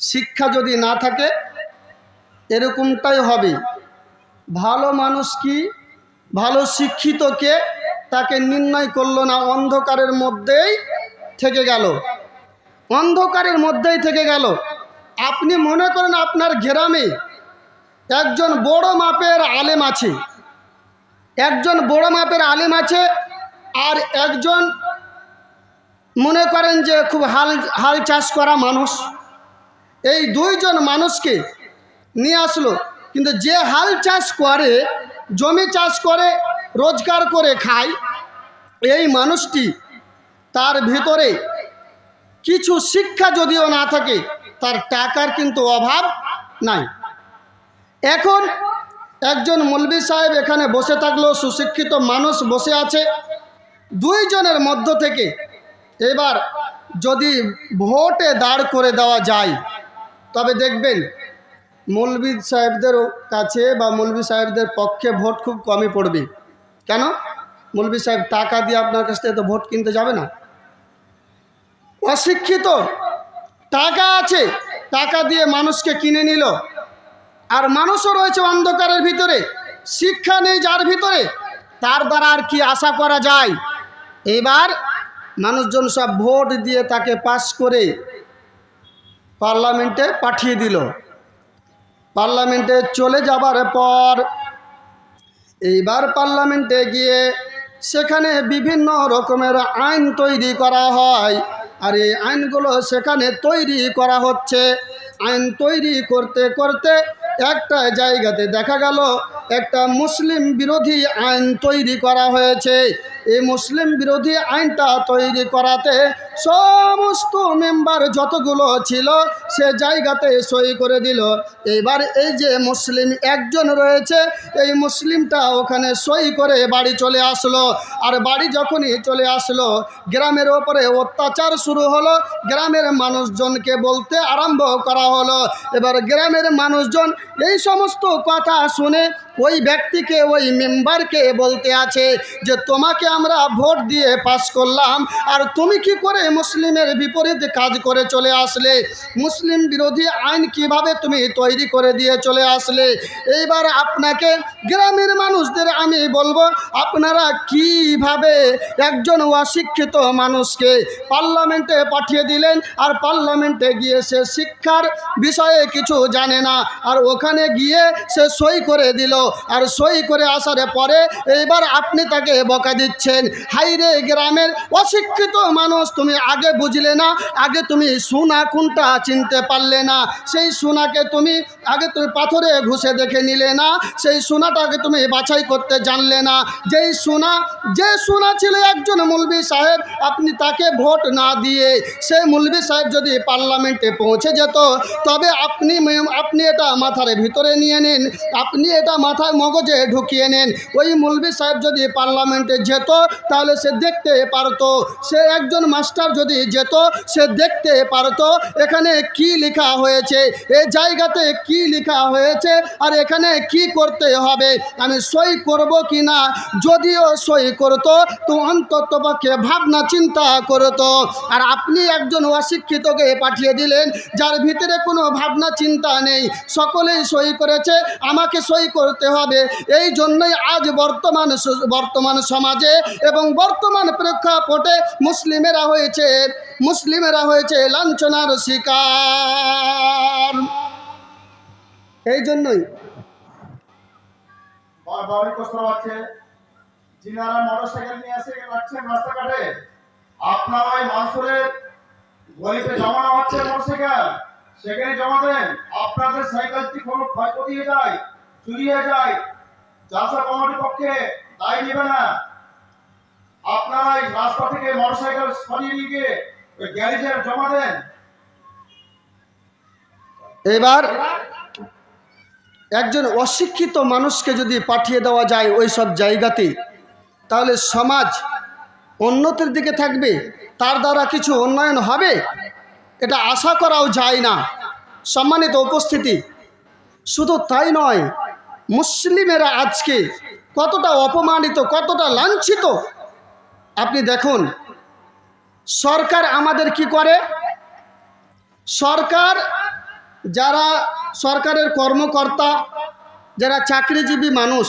শিক্ষা যদি না থাকে, এরকমটাই হবে। ভালো মানুষ কি? ভালো শিক্ষিত কে? তাকে নির্ণয় করল না, অন্ধকারের মধ্যেই থেকে গেল। অন্ধকারের মধ্যেই থেকে গেল। আপনি মনে করেন আপনার গ্রামে একজন বড় মাপের আলেম আছে? একজন বড় মাপের আলেম আছে আর একজন মনে করেন যে খুব হাল হাল চাষ করা মানুষ। এই দুইজন মানুষকে নিয়ে আসলো। কিন্তু যে হাল চাষ করে, জমি চাষ করে, রোজগার করে খায়, এই মানুষটি তার ভিতরে কিছু শিক্ষা যদিও না থাকে, তার টাকার কিন্তু অভাব নাই। এখন একজন মৌলবি সাহেব এখানে বসে থাকল, সুশিক্ষিত মানুষ বসে আছে। দুইজনের মধ্য থেকে এবার যদি ভোটে দাঁড় করে দেওয়া যায় তবে দেখবেন মৌলবি সাহেবদের কাছে বা মৌলবি সাহেবদের পক্ষে ভোট খুব কমই পড়বে। কেন? মৌলবি সাহেব টাকা দিয়ে আপনার কাছ থেকে তো ভোট কিনতে যাবে না। অশিক্ষিত, টাকা আছে, টাকা দিয়ে মানুষকে কিনে নিল। আর মানুষও রয়েছে অন্ধকারের ভিতরে, শিক্ষা নেই যার ভিতরে। তার দ্বারা আর কি আশা করা যায়? এবার মানুষজন সব ভোট দিয়ে তাকে পাশ করে পার্লামেন্টে পাঠিয়ে দিল। পার্লামেন্টে চলে যাবার পর এইবার পার্লামেন্টে গিয়ে সেখানে বিভিন্ন রকমের আইন তৈরি করা হয় আর এই আইনগুলো সেখানে তৈরি করা হচ্ছে। আইন তৈরি করতে করতে একটা জায়গাতে দেখা গেল একটা মুসলিম বিরোধী আইন তৈরি করা হয়েছে। এই মুসলিম বিরোধী আইনটা তৈরি করাতে সমস্ত মেম্বার যতগুলো ছিল, সে জায়গাতে সই করে দিল। এবার এই যে মুসলিম একজন রয়েছে, এই মুসলিমটা ওখানে সই করে বাড়ি চলে আসলো। আর বাড়ি যখনই চলে আসলো, গ্রামের ওপরে অত্যাচার শুরু হলো। গ্রামের মানুষজনকে বলতে আরম্ভ করা হলো। এবার গ্রামের মানুষজন এই সমস্ত কথা শুনে ওই ব্যক্তিকে, ওই মেম্বারকে বলতে আছে যে, তোমাকে আমরা ভোট দিয়ে পাস করলাম। আর তুমি কি করে মুসলিমের বিপরীত কাজ করে চলে আসলে? মুসলিম বিরোধী আইন কীভাবে তুমি তৈরি করে দিয়ে চলে আসলে? এইবার আপনাকে গ্রামের মানুষদের আমি বলব, আপনারা কীভাবে একজন অশিক্ষিত মানুষকে পার্লামেন্টে পাঠিয়ে দিলেন আর পার্লামেন্টে গিয়ে সে শিক্ষার বিষয়ে কিছু জানে না, আর ওখানে গিয়ে সে সই করে দিল। আর সই করে আসার পরে এইবার আপনি তাকে বকা দিচ্ছেন। হাইরে গ্রামের অশিক্ষিত মানুষ, তুমি আগে বুঝলে না, আগে তুমি সোনা কোনটা চিনতে পারলে না। সেই সোনাকে তুমি আগে তুমি পাথরে ঘুষে দেখে নিলে না, সেই সোনাটাকে তুমি বাছাই করতে জানলে না। যেই সোনা, যে সোনা ছিল একজন মুলবি সাহেব, আপনি তাকে ভোট না দিয়ে সেই মুলবি সাহেব যদি পার্লামেন্টে পৌঁছে যেত, তবে আপনি আপনি এটা মাথার ভিতরে নিয়ে নিন, আপনি এটা মাথায় মগজে ঢুকিয়ে নেন। ওই মুলবি সাহেব যদি পার্লামেন্টে যেত তাহলে সে দেখতে পারতো। সে একজন মাস্টার যদি যেত, সে দেখতে পারতো। এখানে কি লেখা হয়েছে? এই জায়গাতে কি লেখা হয়েছে? আর এখানে কি করতে হবে? আমি সই করব কি না যদিও সই করতো, তো অন্তত পক্ষে ভাবনা, চিন্তা করতো। আর আপনি একজন অশিক্ষিতকে পাঠিয়ে দিলেন, যার ভিতরে কোনো ভাবনা, চিন্তা নেই। সকলেই সই করেছে, আমাকে সই করতে হবে। এই জন্যই আজ বর্তমান বর্তমান সমাজে এবং বর্তমান প্রেক্ষাপটে মুসলিমেরা হয়েছে মুসলিমেরা হয়েছে লাঞ্ছনার শিকার। এই জন্যই আপনারা জমানো জমা দেন। আপনাদের সাইকেলটি যায় যায় পক্ষে দায় নেবে না। রাস্তা থেকে মোটরসাইকেল সরিয়ে নিয়ে গিয়ে গ্যারেজে জমা দেন। এবার একজন অশিক্ষিত মানুষকে যদি পাঠিয়ে দেওয়া যায় ওই সব জায়গাতে, তাহলে সমাজ উন্নতির দিকে থাকবে, তার দ্বারা কিছু উন্নয়ন হবে? এটা আশা করাও যায় না। সম্মানিত উপস্থিতি, শুধু তাই নয়, মুসলিমেরা আজকে কতটা অপমানিত, কতটা লাঞ্ছিত আপনি দেখুন, সরকার আমাদের কি করে? সরকার যারা সরকারের কর্মকর্তা, যারা চাকরিজীবী মানুষ,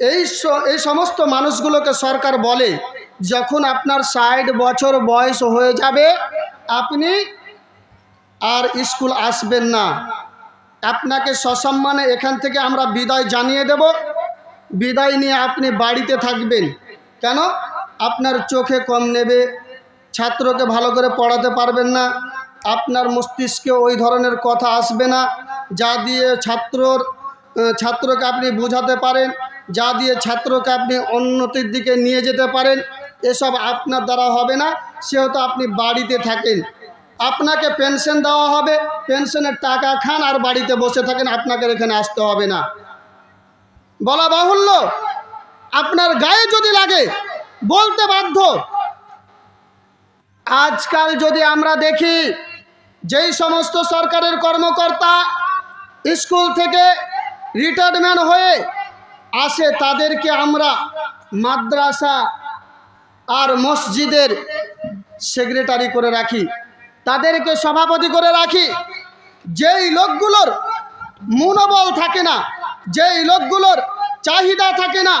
এই এই সমস্ত মানুষগুলোকে সরকার বলে, যখন আপনার ষাট বছর বয়স হয়ে যাবে, আপনি আর স্কুল আসবেন না। আপনাকে সসম্মানে এখান থেকে আমরা বিদায় জানিয়ে দেব। বিদায় নিয়ে আপনি বাড়িতে থাকবেন। কেন? আপনার চোখে কম নেবে, ছাত্রকে ভালো করে পড়াতে পারবেন না, আপনার মস্তিষ্কে ওই ধরনের কথা আসবে না, যা দিয়ে ছাত্রর ছাত্রকে আপনি বোঝাতে পারেন, যা দিয়ে ছাত্রকে আপনি উন্নতির দিকে নিয়ে যেতে পারেন, এসব আপনার দ্বারা হবে না, সেহেতু আপনি বাড়িতে থাকেন। আপনাকে পেনশন দেওয়া হবে, পেনশনের টাকা খান আর বাড়িতে বসে থাকেন, আপনাকে এখানে আসতে হবে না। বলা বাহুল্য, আপনার গায়ে যদি লাগে বলতে বাধ্য। আজকাল যদি আমরা দেখি, যেই সমস্ত সরকারের কর্মকর্তা স্কুল থেকে রিটায়ারমেন্ট হয়ে আসে, তাদেরকে আমরা মাদ্রাসা আর মসজিদের সেক্রেটারি করে রাখি, তাদেরকে সভাপতি করে রাখি। যেই লোকগুলোর মনোবল থাকে না, যেই লোকগুলোর চাহিদা থাকে না,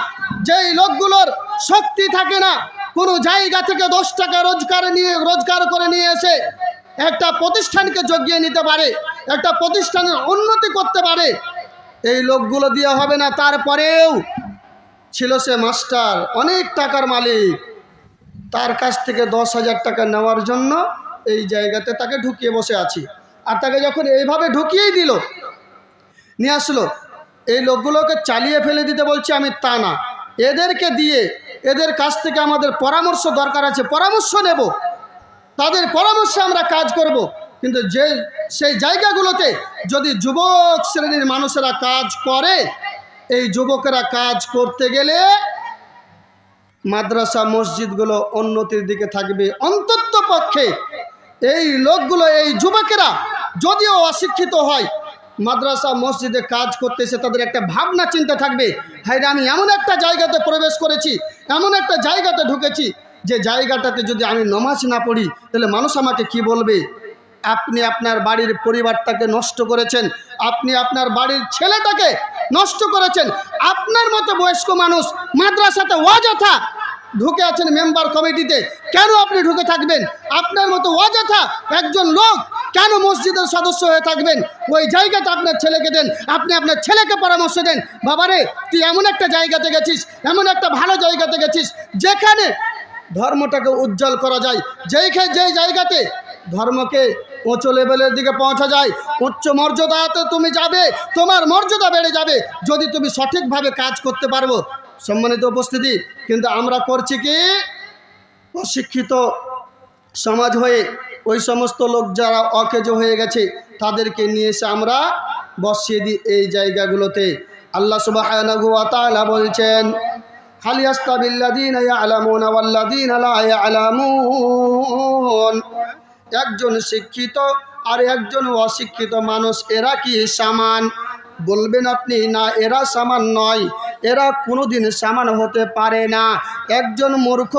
যেই লোকগুলোর শক্তি থাকে না, কোনো জায়গা থেকে দশ টাকা রোজগার নিয়ে, রোজগার করে নিয়ে এসে একটা প্রতিষ্ঠানকে জগিয়ে নিতে পারে, একটা প্রতিষ্ঠানের উন্নতি করতে পারে, এই লোকগুলো দিয়ে হবে না। তারপরেও ছিল সে মাস্টার, অনেক টাকার মালিক। তার কাছ থেকে দশ হাজার টাকা নেওয়ার জন্য এই জায়গাতে তাকে ঢুকিয়ে বসে আছি। আর তাকে যখন এইভাবে ঢুকিয়েই দিল, নিয়ে আসলো এই লোকগুলোকে চালিয়ে ফেলে দিতে বলছি আমি তা না। এদেরকে দিয়ে এদের কাছ থেকে আমাদের পরামর্শ দরকার আছে, পরামর্শ নেব। তাদের পরামর্শে আমরা কাজ করব। কিন্তু যে, সেই জায়গাগুলোতে যদি যুবক শ্রেণির মানুষেরা কাজ করে, এই যুবকেরা কাজ করতে গেলে মাদ্রাসা মসজিদগুলো উন্নতির দিকে থাকবে। অন্তত পক্ষে এই লোকগুলো, এই যুবকেরা যদিও অশিক্ষিত হয় মাদ্রাসা, মসজিদে কাজ করতে এসে তাদের একটা ভাবনা, চিন্তা থাকবে হাই আমি এমন একটা জায়গাতে প্রবেশ করেছি, এমন একটা জায়গাতে ঢুকেছি, যে জায়গাটাতে যদি আমি নমাজ না পড়ি, তাহলে মানুষ আমাকে কি বলবে? আপনি আপনার বাড়ির পরিবারটাকে নষ্ট করেছেন, আপনি আপনার বাড়ির ছেলেটাকে নষ্ট করেছেন, আপনার মতো বয়স্ক মানুষ মাদ্রাসাতে অযথা ঢুকে আছেন মেম্বার কমিটিতে, কেন আপনি ঢুকে থাকবেন? আপনার মতো অযথা একজন লোক কেন মসজিদের সদস্য হয়ে থাকবেন? ওই জায়গাটা আপনার ছেলেকে দেন। আপনি আপনার ছেলেকে পরামর্শ দেন। বাবারে, তুই এমন একটা জায়গাতে গেছিস, এমন একটা ভালো জায়গাতে গেছিস, যেখানে ধর্মটাকে উজ্জ্বল করা যায়। যেইখানে যেই জায়গাতে ধর্মকে উঁচু লেভেলের দিকে পৌঁছা যায়, উচ্চ মর্যাদাতে তুমি যাবে, তোমার মর্যাদা বেড়ে যাবে, যদি তুমি সঠিকভাবে কাজ করতে পারব সম্মানিত উপস্থিতি, কিন্তু আমরা করছি কি? অশিক্ষিত সমাজ হয়ে ওই সমস্ত লোক যারা অকেজ হয়ে গেছে, তাদেরকে নিয়ে এসে আমরা বসিয়ে দিই এই জায়গাগুলোতে। আল্লাহ সুবাহ বলছেন একজন শিক্ষিত আর একজন অশিক্ষিত মানুষ, এরা কি সমান? বলবেন আপনি, না, এরা সমান নয়। এরা কোনোদিন সমান হতে পারে না। একজন মূর্খ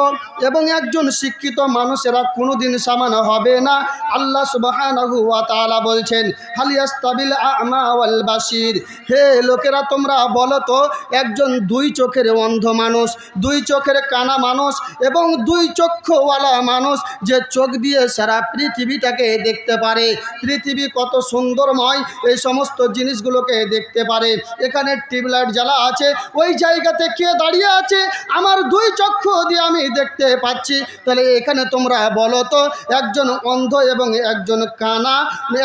এবং একজন শিক্ষিত মানুষ এরা কোনোদিন সমান হবে না। আল্লাহ সুবহানাহু ওয়া বলছেন হালিয়াস্তাবিল আমা ওয়াল বাসির হে লোকেরা, তোমরা বলো তো, একজন দুই চোখের অন্ধ মানুষ, দুই চোখের কানা মানুষ এবং দুই চক্ষুওয়ালা মানুষ যে চোখ দিয়ে সারা পৃথিবীটাকে দেখতে পারে। পৃথিবী কত সুন্দরময়, এই সমস্ত জিনিসগুলোকে দেখতে পারে। এখানে টিউবলাইট জ্বালা আছে ওই জায়গাতে কে দাঁড়িয়ে আছে? আমার দুই চক্ষু দিয়ে আমি দেখতে পাচ্ছি। তাহলে এখানে তোমরা বলো তো, একজন অন্ধ এবং একজন কানা,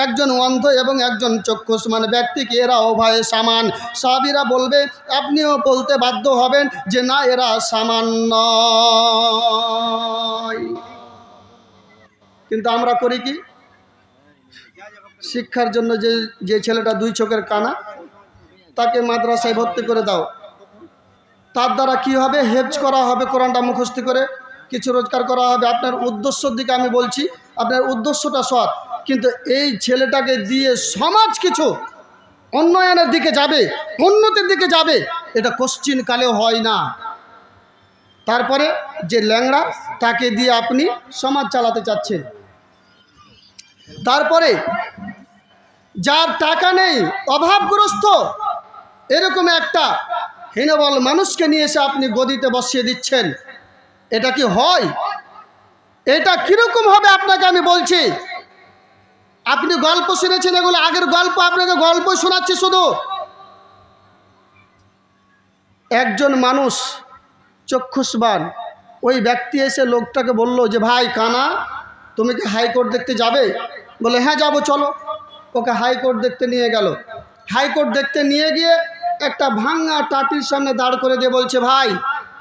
একজন অন্ধ এবং একজন চক্ষু চক্ষুষ্মান ব্যক্তিকে এরা উভয়ে সমান? সাবিরা বলবে, আপনিও বলতে বাধ্য হবেন যে না, এরা সামান্য কিন্তু আমরা করি কি? শিক্ষার জন্য যে যে ছেলেটা দুই চোখের কানা, তাকে মাদ্রাসায় ভর্তি করে দাও। তার দ্বারা কি হবে? হেফজ করা হবে কোরআনটা মুখস্থি করে। কিছু রোজগার করা হবে। আপনার উদ্দেশ্যর দিকে আমি বলছি, আপনার উদ্দেশ্যটা সৎ। কিন্তু এই ছেলেটাকে দিয়ে সমাজ কিছু উন্নয়নের দিকে যাবে, উন্নতির দিকে যাবে, এটা কোশ্চিন কালেও হয় না। তারপরে যে ল্যাংড়া, তাকে দিয়ে আপনি সমাজ চালাতে চাচ্ছেন। তারপরে যার টাকা নেই, অভাবগ্রস্ত, এরকম একটা হীনবল মানুষকে নিয়ে এসে আপনি গদিতে বসিয়ে দিচ্ছেন। এটা কি হয়? এটা কীরকম হবে আপনাকে আমি বলছি? আপনি গল্প শুনেছেন এগুলো, আগের গল্প আপনাকে গল্প শোনাচ্ছি শুধু। একজন মানুষ চক্ষুষ্বান, ওই ব্যক্তি এসে লোকটাকে বলল যে, ভাই, কানা, তুমি কি হাইকোর্ট দেখতে যাবে? বলে হ্যাঁ যাব, চলো। ওকে হাইকোর্ট দেখতে নিয়ে গেল। হাইকোর্ট দেখতে নিয়ে গিয়ে একটা ভাঙা টাটির সামনে দাঁড় করে দিয়ে বলছে, ভাই,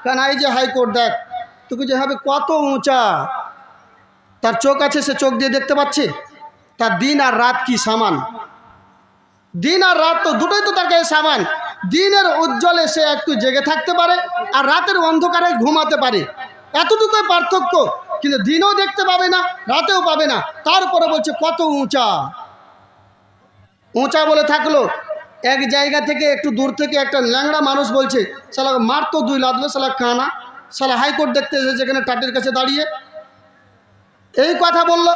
কানা এই যে হাইকোর্ট দেখ তুই যে হবে কত উঁচা। তার চোখ আছে, সে চোখ দিয়ে দেখতে পাচ্ছে। তার দিন আর রাত কি সামান? দিন আর রাত তো দুটোই তো তার কাছে সামান। দিনের উজ্জ্বলে সে একটু জেগে থাকতে পারে আর রাতের অন্ধকারে ঘুমাতে পারে। এতটুকুই পার্থক্য, কিন্তু দিনও দেখতে পাবে না, রাতেও পাবে না। তারপরে বলছে, কত উঁচা। উঁচা বলে থাকল এক জায়গা থেকে একটু দূর থেকে একটা ল্যাংড়া মানুষ বলছে সালা মার তো দুই লাদবে সালা কানা সালা হাইকোর্ট দেখতে এসে যেখানে টাটির কাছে দাঁড়িয়ে। এই কথা বলল।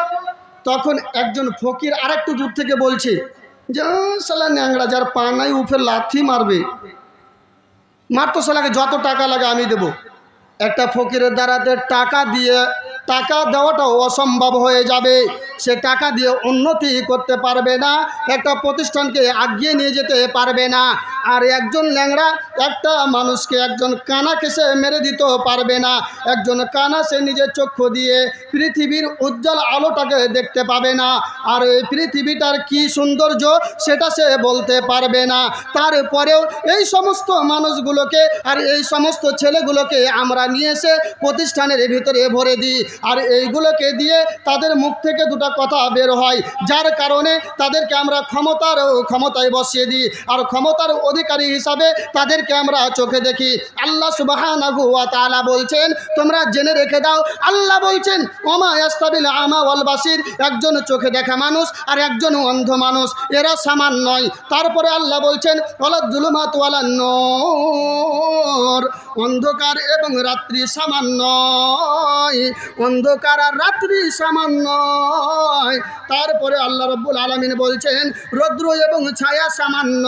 তখন একজন ফকির আরেকটু দূর থেকে বলছে যে "আহ, শালা ন্যাংরা যার পা নাই উফে লাথি মারবে। মার তো যত টাকা লাগে আমি দেব। একটা ফকিরের দ্বারাতে টাকা দিয়ে টাকা দেওয়াটাও অসম্ভব হয়ে যাবে। সে টাকা দিয়ে উন্নতি করতে পারবে না, একটা প্রতিষ্ঠানকে আগিয়ে নিয়ে যেতে পারবে না। আর একজন ল্যাংড়া, একটা মানুষকে একজন কানাকে সে মেরে দিতেও পারবে না। একজন কানা সে নিজের চক্ষু দিয়ে পৃথিবীর উজ্জ্বল আলোটাকে দেখতে পাবে না। আর এই পৃথিবীটার কি সৌন্দর্য সেটা সে বলতে পারবে না। তারপরেও এই সমস্ত মানুষগুলোকে আর এই সমস্ত ছেলেগুলোকে আমরা নিয়ে এসে প্রতিষ্ঠানের ভিতরে ভরে দিই। আর এইগুলোকে দিয়ে তাদের মুখ থেকে দুটো কথা বের হয়। যার কারণে তাদেরকে আমরা ক্ষমতার ক্ষমতায় বসিয়ে দিই। আর ক্ষমতার অধিকারী হিসাবে তাদেরকে আমরা চোখে দেখি। আল্লাহ সুবাহানাহু ওয়া তাআলা বলছেন, তোমরা জেনে রেখে দাও, আল্লাহ বলছেন, ওমা আমা ওয়াল বাসির। একজন চোখে দেখা মানুষ আর একজন অন্ধ মানুষ। এরা সমান নয়। তারপরে আল্লাহ বলছেন ওয়ালা জুলুমাত ওয়ালা নূর। অন্ধকার এবং রাত্রি সামান্য অন্ধকার আর রাত্রি সামান্য তারপরে আল্লাহ রব্বুল আলমিন বলছেন, রৌদ্র এবং ছায়া সামান্য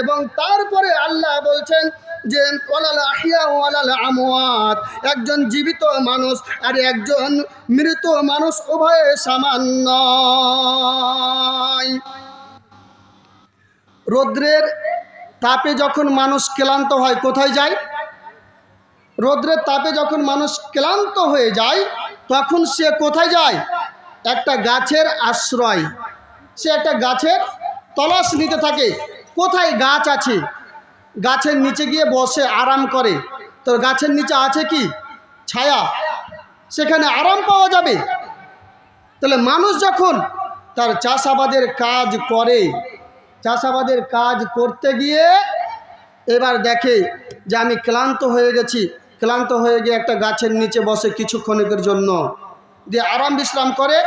এবং তারপরে আল্লাহ বলছেন যে ওলাল আহিয়া ওলাল আমওয়াত, একজন জীবিত মানুষ আর একজন মৃত মানুষ উভয়ে সামান্য রৌদ্রের তাপে যখন মানুষ ক্লান্ত হয়, কোথায় যায়? রৌদ্রের তাপে যখন মানুষ ক্লান্ত হয়ে যায়, তখন সে কোথায় যায়? একটা গাছের আশ্রয়। সে একটা গাছের তলাশ নিতে থাকে, কোথায় গাছ আছে? গাছের নিচে গিয়ে বসে আরাম করে। তো গাছের নিচে আছে কি? ছায়া। সেখানে আরাম পাওয়া যাবে। তাহলে মানুষ যখন তার চাষাবাদের কাজ করে চাষাবাদের কাজ করতে গিয়ে এবার দেখে যে আমি ক্লান্ত হয়ে গেছি। ক্লান্ত হয়ে গিয়ে একটা গাছের নিচে বসে কিছুক্ষণের জন্য। দিয়ে আরাম বিশ্রাম করে।